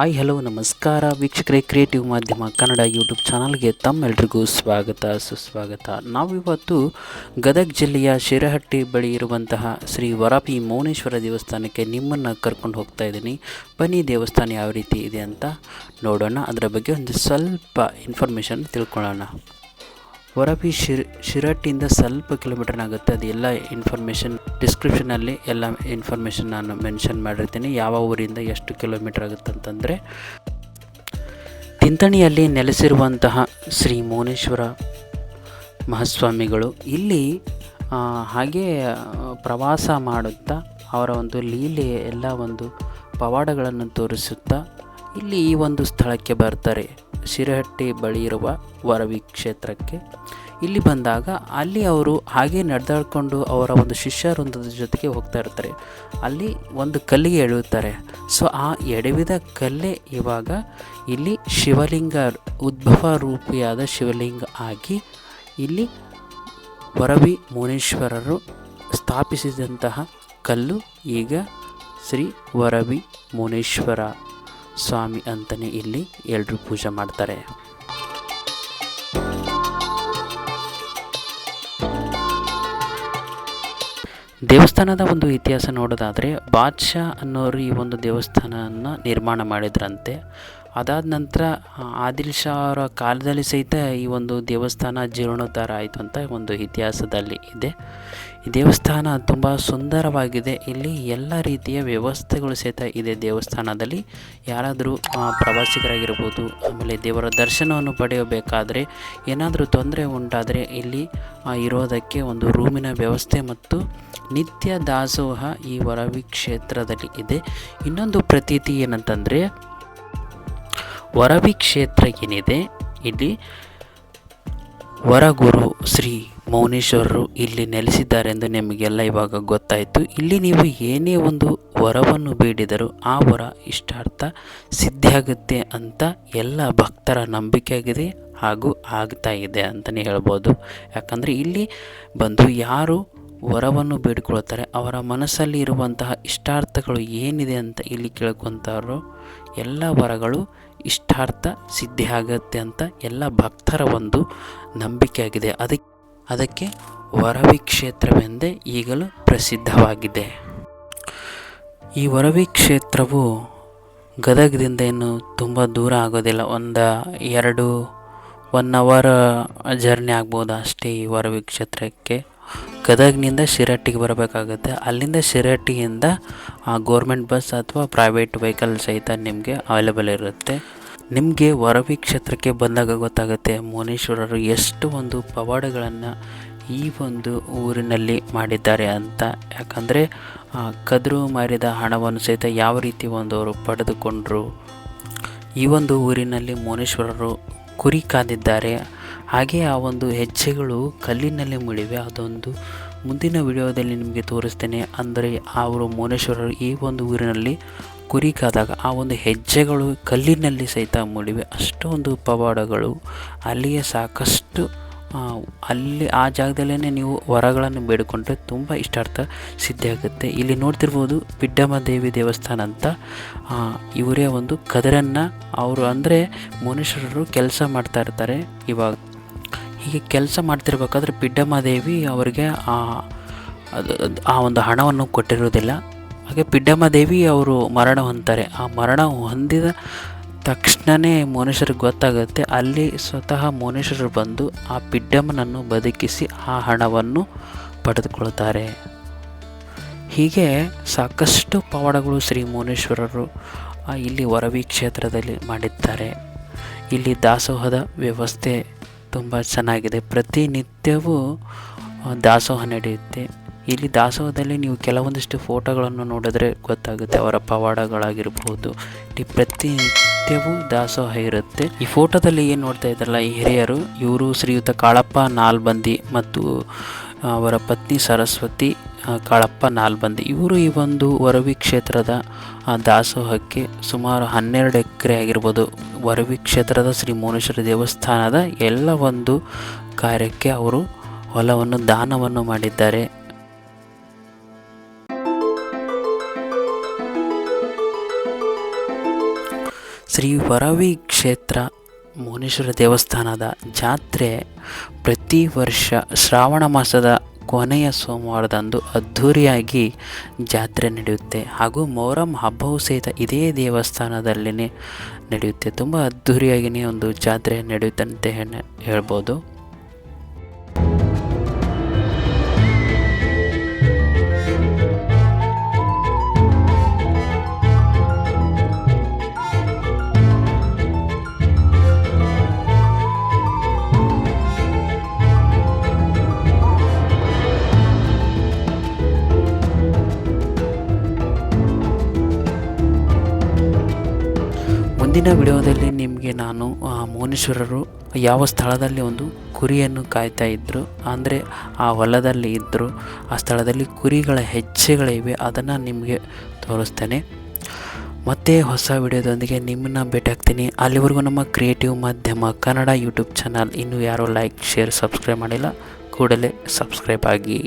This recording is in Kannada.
ಹಾಯ್, ಹಲೋ, ನಮಸ್ಕಾರ. ವೀಕ್ಷಕರೇ, ಕ್ರಿಯೇಟಿವ್ ಮಾಧ್ಯಮ ಕನ್ನಡ ಯೂಟ್ಯೂಬ್ ಚಾನಲ್ಗೆ ತಮ್ಮೆಲ್ರಿಗೂ ಸ್ವಾಗತ, ಸುಸ್ವಾಗತ. ನಾವಿವತ್ತು ಗದಗ ಜಿಲ್ಲೆಯ ಶಿರಹಟ್ಟಿ ಬಳಿ ಇರುವಂತಹ ಶ್ರೀ ವರಾಪಿ ಮೌನೇಶ್ವರ ದೇವಸ್ಥಾನಕ್ಕೆ ನಿಮ್ಮನ್ನು ಕರ್ಕೊಂಡು ಹೋಗ್ತಾ ಇದ್ದೀನಿ. ಬನ್ನಿ, ದೇವಸ್ಥಾನ ಯಾವ ರೀತಿ ಇದೆ ಅಂತ ನೋಡೋಣ. ಅದರ ಬಗ್ಗೆ ಒಂದು ಸ್ವಲ್ಪ ಇನ್ಫಾರ್ಮೇಷನ್ ತಿಳ್ಕೊಳ್ಳೋಣ. ವರಪಿ ಶಿರ್, ಶಿರಟ್ಟಿಯಿಂದ ಸ್ವಲ್ಪ ಕಿಲೋಮೀಟರ್ ಆಗುತ್ತೆ. ಎಲ್ಲ ಇನ್ಫಾರ್ಮೇಷನ್ ಡಿಸ್ಕ್ರಿಪ್ಷನಲ್ಲಿ ಎಲ್ಲ ಇನ್ಫಾರ್ಮೇಷನ್ ನಾನು ಮೆನ್ಷನ್ ಮಾಡಿರ್ತೀನಿ. ಯಾವ ಊರಿಂದ ಎಷ್ಟು ಕಿಲೋಮೀಟರ್ ಆಗುತ್ತೆ ಅಂತಂದರೆ, ತಿಂತಣಿಯಲ್ಲಿ ನೆಲೆಸಿರುವಂತಹ ಶ್ರೀ ಮೌನೇಶ್ವರ ಮಹಾಸ್ವಾಮಿಗಳು ಇಲ್ಲಿ ಹಾಗೆ ಪ್ರವಾಸ ಮಾಡುತ್ತಾ ಅವರ ಒಂದು ಲೀಲೆ, ಎಲ್ಲ ಒಂದು ಪವಾಡಗಳನ್ನು ತೋರಿಸುತ್ತಾ ಇಲ್ಲಿ ಈ ಒಂದು ಸ್ಥಳಕ್ಕೆ ಬರ್ತಾರೆ. ಶಿರಹಟ್ಟಿ ಬಳಿ ಇರುವ ವರವಿ ಕ್ಷೇತ್ರಕ್ಕೆ. ಇಲ್ಲಿ ಬಂದಾಗ ಅಲ್ಲಿ ಅವರು ಹಾಗೆ ನಡೆದಾಡ್ಕೊಂಡು ಅವರ ಒಂದು ಶಿಷ್ಯ ವೃಂದದ ಜೊತೆಗೆ ಹೋಗ್ತಾ ಇರ್ತಾರೆ. ಅಲ್ಲಿ ಒಂದು ಕಲ್ಲಿಗೆ ಎಳೆಯುತ್ತಾರೆ. ಸೊ, ಆ ಎಡವಿದ ಕಲ್ಲೇ ಇವಾಗ ಇಲ್ಲಿ ಶಿವಲಿಂಗ ಉದ್ಭವ ರೂಪಿಯಾದ ಶಿವಲಿಂಗ ಆಗಿ ಇಲ್ಲಿ ವರವಿ ಮುನೇಶ್ವರರು ಸ್ಥಾಪಿಸಿದಂತಹ ಕಲ್ಲು ಈಗ ಶ್ರೀ ವರವಿ ಮುನೀಶ್ವರ. ಸ್ವಾಮಿ ಅಂತಲೇ ಇಲ್ಲಿ ಎಲ್ಲರೂ ಪೂಜೆ ಮಾಡ್ತಾರೆ. ದೇವಸ್ಥಾನದ ಒಂದು ಇತಿಹಾಸ ನೋಡೋದಾದರೆ ಬಾದ್ಶಾ ಅನ್ನೋರು ಈ ಒಂದು ದೇವಸ್ಥಾನವನ್ನು ನಿರ್ಮಾಣ ಮಾಡಿದ್ರಂತೆ. ಅದಾದ ನಂತರ ಆದಿಲ್ ಶಾ ಅವರ ಕಾಲದಲ್ಲಿ ಸಹಿತ ಈ ಒಂದು ದೇವಸ್ಥಾನ ಜೀರ್ಣೋದ್ಧಾರ ಆಯಿತು ಅಂತ ಒಂದು ಇತಿಹಾಸದಲ್ಲಿ ಇದೆ. ಈ ದೇವಸ್ಥಾನ ತುಂಬ ಸುಂದರವಾಗಿದೆ. ಇಲ್ಲಿ ಎಲ್ಲ ರೀತಿಯ ವ್ಯವಸ್ಥೆಗಳು ಸಹಿತ ಇದೆ ದೇವಸ್ಥಾನದಲ್ಲಿ. ಯಾರಾದರೂ ಪ್ರವಾಸಿಗರಾಗಿರ್ಬೋದು, ಆಮೇಲೆ ದೇವರ ದರ್ಶನವನ್ನು ಪಡೆಯಬೇಕಾದರೆ ಏನಾದರೂ ತೊಂದರೆ ಉಂಟಾದರೆ ಇಲ್ಲಿ ಇರೋದಕ್ಕೆ ಒಂದು ರೂಮಿನ ವ್ಯವಸ್ಥೆ ಮತ್ತು ನಿತ್ಯ ದಾಸೋಹ ಈ ವರವಿ ಕ್ಷೇತ್ರದಲ್ಲಿ ಇದೆ. ಇನ್ನೊಂದು ಪ್ರತೀತಿ ಏನಂತಂದರೆ, ವರವಿ ಕ್ಷೇತ್ರ ಏನಿದೆ, ಇಲ್ಲಿ ವರಗುರು ಶ್ರೀ ಮೌನೇಶ್ವರರು ಇಲ್ಲಿ ನೆಲೆಸಿದ್ದಾರೆಂದು ನಿಮಗೆಲ್ಲ ಇವಾಗ ಗೊತ್ತಾಯಿತು. ಇಲ್ಲಿ ನೀವು ಏನೇ ಒಂದು ವರವನ್ನು ಬೇಡಿದರೂ ಆ ವರ ಇಷ್ಟಾರ್ಥ ಸಿದ್ಧಿಯಾಗುತ್ತೆ ಅಂತ ಎಲ್ಲ ಭಕ್ತರ ನಂಬಿಕೆ ಆಗಿದೆ ಹಾಗೂ ಆಗ್ತಾ ಇದೆ ಅಂತಲೇ ಹೇಳ್ಬೋದು. ಯಾಕಂದರೆ ಇಲ್ಲಿ ಬಂದು ಯಾರು ವರವನ್ನು ಬೇಡಿಕೊಳ್ತಾರೆ ಅವರ ಮನಸ್ಸಲ್ಲಿ ಇರುವಂತಹ ಇಷ್ಟಾರ್ಥಗಳು ಏನಿದೆ ಅಂತ ಇಲ್ಲಿ ಕೇಳ್ಕೊತಾರೋ ಎಲ್ಲ ವರಗಳು ಇಷ್ಟಾರ್ಥ ಸಿದ್ಧಿ ಆಗತ್ತೆ ಅಂತ ಎಲ್ಲ ಭಕ್ತರ ಒಂದು ನಂಬಿಕೆಯಾಗಿದೆ. ಅದಕ್ಕೆ ಅದಕ್ಕೆ ವರವಿ ಕ್ಷೇತ್ರವೆಂದೇ ಈಗಲೂ ಪ್ರಸಿದ್ಧವಾಗಿದೆ. ಈ ವರವಿ ಕ್ಷೇತ್ರವು ಗದಗದಿಂದ ಏನು ತುಂಬ ದೂರ ಆಗೋದಿಲ್ಲ. ಒಂದು ಎರಡು ಒನ್ ಅವರ್ ಜರ್ನಿ ಆಗ್ಬೋದು ಅಷ್ಟೇ ಈ ವರವಿ ಕ್ಷೇತ್ರಕ್ಕೆ. ಗದಗ್ನಿಂದ ಶಿರಹಟ್ಟಿಗೆ ಬರಬೇಕಾಗುತ್ತೆ. ಅಲ್ಲಿಂದ ಶಿರಹಟ್ಟಿಯಿಂದ ಗೋರ್ಮೆಂಟ್ ಬಸ್ ಅಥವಾ ಪ್ರೈವೇಟ್ ವೆಹಿಕಲ್ ಸಹಿತ ನಿಮಗೆ ಅವೈಲೇಬಲ್ ಇರುತ್ತೆ. ನಿಮಗೆ ವರವಿ ಕ್ಷೇತ್ರಕ್ಕೆ ಬಂದಾಗ ಗೊತ್ತಾಗುತ್ತೆ, ಮುನೇಶ್ವರರು ಎಷ್ಟು ಒಂದು ಪವಾಡಗಳನ್ನು ಈ ಒಂದು ಊರಿನಲ್ಲಿ ಮಾಡಿದ್ದಾರೆ ಅಂತ. ಯಾಕಂದರೆ ಕದ್ರು ಮಾರಿದ ಹಣವನ್ನು ಸಹಿತ ಯಾವ ರೀತಿ ಒಂದು ಅವರು ಪಡೆದುಕೊಂಡರು. ಈ ಒಂದು ಊರಿನಲ್ಲಿ ಮುನೇಶ್ವರರು ಕುರಿ ಕಾದಿದ್ದಾರೆ. ಹಾಗೆ ಆ ಒಂದು ಹೆಜ್ಜೆಗಳು ಕಲ್ಲಿನಲ್ಲಿ ಮುಳಿವೆ. ಅದೊಂದು ಮುಂದಿನ ವಿಡಿಯೋದಲ್ಲಿ ನಿಮಗೆ ತೋರಿಸ್ತೇನೆ. ಅಂದರೆ ಅವರು ಮೌನೇಶ್ವರರು ಈ ಒಂದು ಊರಿನಲ್ಲಿ ಕುರಿ ಕಾದಾಗ ಆ ಒಂದು ಹೆಜ್ಜೆಗಳು ಕಲ್ಲಿನಲ್ಲಿ ಸಹಿತ ಮುಳಿವೆ. ಅಷ್ಟೊಂದು ಪವಾಡಗಳು. ಅಲ್ಲಿಯೇ ಸಾಕಷ್ಟು ಅಲ್ಲಿ ಆ ಜಾಗದಲ್ಲೇ ನೀವು ವರಗಳನ್ನು ಬೇಡಿಕೊಂಡ್ರೆ ತುಂಬ ಇಷ್ಟಾರ್ಥ ಸಿದ್ಧಿಯಾಗುತ್ತೆ ಇಲ್ಲಿ ನೋಡ್ತಿರ್ಬೋದು ಬಿಡ್ಡಮ್ಮ ದೇವಿ ದೇವಸ್ಥಾನ ಅಂತ. ಇವರೇ ಒಂದು ಕದರನ್ನು ಅವರು, ಅಂದರೆ ಮೋನೇಶ್ವರರು ಕೆಲಸ ಮಾಡ್ತಾ ಇರ್ತಾರೆ ಇವಾಗ. ಹೀಗೆ ಕೆಲಸ ಮಾಡ್ತಿರ್ಬೇಕಾದ್ರೆ ಪಿಡ್ಡಮ್ಮದೇವಿ ಅವರಿಗೆ ಆ ಆ ಒಂದು ಹಣವನ್ನು ಕೊಟ್ಟಿರೋದಿಲ್ಲ ಹಾಗೆ ಬಿಡ್ಡಮ್ಮ ದೇವಿ ಅವರು ಮರಣ ಹೊಂತಾರೆ ಆ ಮರಣ ಹೊಂದಿದ ತಕ್ಷಣವೇ ಮೋನೇಶ್ವರಿಗೆ ಗೊತ್ತಾಗುತ್ತೆ. ಅಲ್ಲಿ ಸ್ವತಃ ಮೋನೇಶ್ವರರು ಬಂದು ಆ ಪಿಡ್ಡಮ್ಮನನ್ನು ಬದುಕಿಸಿ ಆ ಹಣವನ್ನು ಪಡೆದುಕೊಳ್ತಾರೆ. ಹೀಗೆ ಸಾಕಷ್ಟು ಪವಾಡಗಳು ಶ್ರೀ ಮೋನೇಶ್ವರರು ಇಲ್ಲಿ ವರವಿ ಕ್ಷೇತ್ರದಲ್ಲಿ ಮಾಡಿದ್ದಾರೆ. ಇಲ್ಲಿ ದಾಸೋಹದ ವ್ಯವಸ್ಥೆ ತುಂಬ ಚೆನ್ನಾಗಿದೆ. ಪ್ರತಿನಿತ್ಯವೂ ದಾಸೋಹ ನಡೆಯುತ್ತೆ. ಇಲ್ಲಿ ದಾಸೋಹದಲ್ಲಿ ನೀವು ಕೆಲವೊಂದಿಷ್ಟು ಫೋಟೋಗಳನ್ನು ನೋಡಿದ್ರೆ ಗೊತ್ತಾಗುತ್ತೆ ಅವರ ಪವಾಡಗಳಾಗಿರ್ಬೋದು. ಇಲ್ಲಿ ಪ್ರತಿನಿತ್ಯವೂ ದಾಸೋಹ ಇರುತ್ತೆ. ಈ ಫೋಟೋದಲ್ಲಿ ಏನು ನೋಡ್ತಾ ಇದ್ದಾರಲ್ಲ, ಈ ಹಿರಿಯರು, ಇವರು ಶ್ರೀಯುತ ಕಾಳಪ್ಪ, ನಾಲ್ಬಂದಿ ಮತ್ತು ಅವರ ಪತ್ನಿ ಸರಸ್ವತಿ ಕಾಳಪ್ಪ ನಾಲ್ಬಂದಿ. ಇವರು ಈ ಒಂದು ವರವಿ ಕ್ಷೇತ್ರದ ದಾಸೋಹಕ್ಕೆ ಸುಮಾರು ಹನ್ನೆರಡು ಎಕರೆ ಆಗಿರ್ಬೋದು. ವರವಿ ಕ್ಷೇತ್ರದ ಶ್ರೀ ಮೋನೇಶ್ವರ ದೇವಸ್ಥಾನದ ಎಲ್ಲ ಒಂದು ಕಾರ್ಯಕ್ಕೆ ಅವರು ಹೊಲವನ್ನು, ದಾನವನ್ನು ಮಾಡಿದ್ದಾರೆ. ಶ್ರೀ ವರವಿ ಕ್ಷೇತ್ರ ಮೌನೇಶ್ವರ ದೇವಸ್ಥಾನದ ಜಾತ್ರೆ ಪ್ರತಿ ವರ್ಷ ಶ್ರಾವಣ ಮಾಸದ ಕೊನೆಯ ಸೋಮವಾರದಂದು ಅದ್ಧೂರಿಯಾಗಿ ಜಾತ್ರೆ ನಡೆಯುತ್ತೆ. ಹಾಗೂ ಮೊಹರಂ ಹಬ್ಬವೂ ಸಹಿತ ಇದೇ ದೇವಸ್ಥಾನದಲ್ಲಿನೇ ನಡೆಯುತ್ತೆ. ತುಂಬ ಅದ್ಧೂರಿಯಾಗಿಯೇ ಒಂದು ಜಾತ್ರೆ ನಡೆಯುತ್ತೆ ಅಂತ ಹೇಳ- ಹೇಳ್ಬೋದು. ಮುಂದಿನ ವಿಡಿಯೋದಲ್ಲಿ ನಿಮಗೆ ನಾನು ಮೋನೇಶ್ವರರು ಯಾವ ಸ್ಥಳದಲ್ಲಿ ಒಂದು ಕುರಿಯನ್ನು ಕಾಯ್ತಾ ಇದ್ದರು ಅಂದರೆ ಆ ಹೊಲದಲ್ಲಿ ಇದ್ದರು ಆ ಸ್ಥಳದಲ್ಲಿ ಕುರಿಗಳ ಹೆಜ್ಜೆಗಳಿವೆ ಅದನ್ನು ನಿಮಗೆ ತೋರಿಸ್ತೇನೆ. ಮತ್ತೆ ಹೊಸ ವಿಡಿಯೋದೊಂದಿಗೆ ನಿಮ್ಮನ್ನ ಭೇಟಿ ಆಗ್ತೀನಿ ಅಲ್ಲಿವರೆಗೂ ನಮ್ಮ ಕ್ರಿಯೇಟಿವ್ ಮಾಧ್ಯಮ ಕನ್ನಡ ಯೂಟ್ಯೂಬ್ ಚಾನಲ್ ಇನ್ನೂ ಯಾರೂ ಲೈಕ್ ಶೇರ್ ಸಬ್ಸ್ಕ್ರೈಬ್ ಮಾಡಿಲ್ಲ, ಕೂಡಲೇ ಸಬ್ಸ್ಕ್ರೈಬ್ ಆಗಿ.